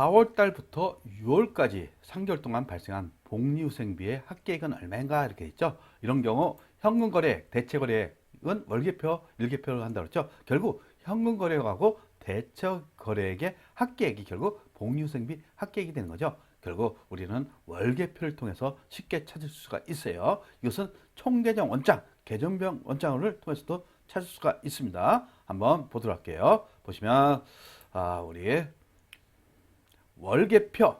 4월 달부터 6월까지 3개월 동안 발생한 복리후생비의 합계액은 얼마인가 이렇게 있죠. 이런 경우 현금 거래, 대체 거래액은 월계표, 일계표를 한다고 했죠. 결국 현금 거래하고 대체 거래액의 합계액이 결국 복리후생비 합계액이 되는 거죠. 결국 우리는 월계표를 통해서 쉽게 찾을 수가 있어요. 이것은 총계정 원장, 계정병 원장을 통해서도 찾을 수가 있습니다. 한번 보도록 할게요. 보시면 아, 우리 월계표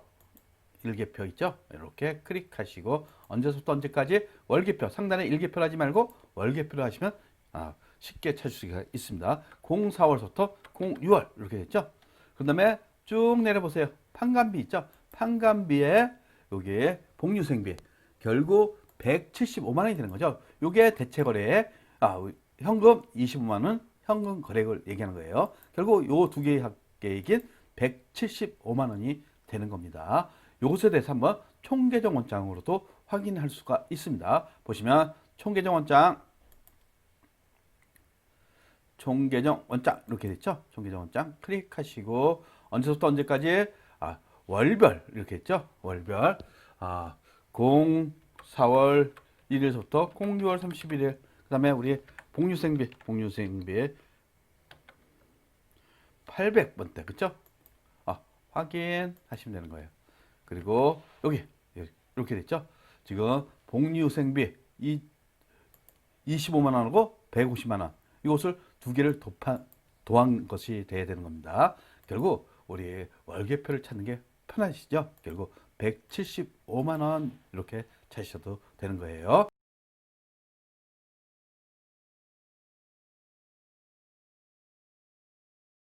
일계표 있죠? 이렇게 클릭하시고 언제부터 언제까지 월계표 상단에 일계표를 하지 말고 월계표를 하시면 아, 쉽게 찾을 수가 있습니다. 04월부터 06월 이렇게 됐죠? 그 다음에 쭉 내려보세요. 판관비 있죠? 판관비에 여기에 복류생비 결국 175만 원이 되는 거죠. 요게 대체 거래에 아, 현금 25만 원 현금 거래액을 얘기하는 거예요. 결국 요 두 개의 합계액인 175만 원이 되는 겁니다. 요것에 대해서 한번 총계정 원장으로도 확인할 수가 있습니다. 보시면 총계정 원장 총계정 원장 이렇게 됐죠? 총계정 원장 클릭하시고 언제부터 언제까지 아, 월별 이렇게 했죠? 월별 아, 0 4월 1일부터 06월 31일 그 다음에 우리 복류생비 복류생비 800번대 그쵸? 아, 확인하시면 되는 거예요. 그리고 여기 이렇게 됐죠? 지금 복리후생비 이 25만 원하고 150만 원 이것을 두 개를 도판, 도한 것이 돼야 되는 겁니다. 결국 우리 월계표를 찾는 게 편하시죠? 결국 175만 원 이렇게 찾으셔도 되는 거예요.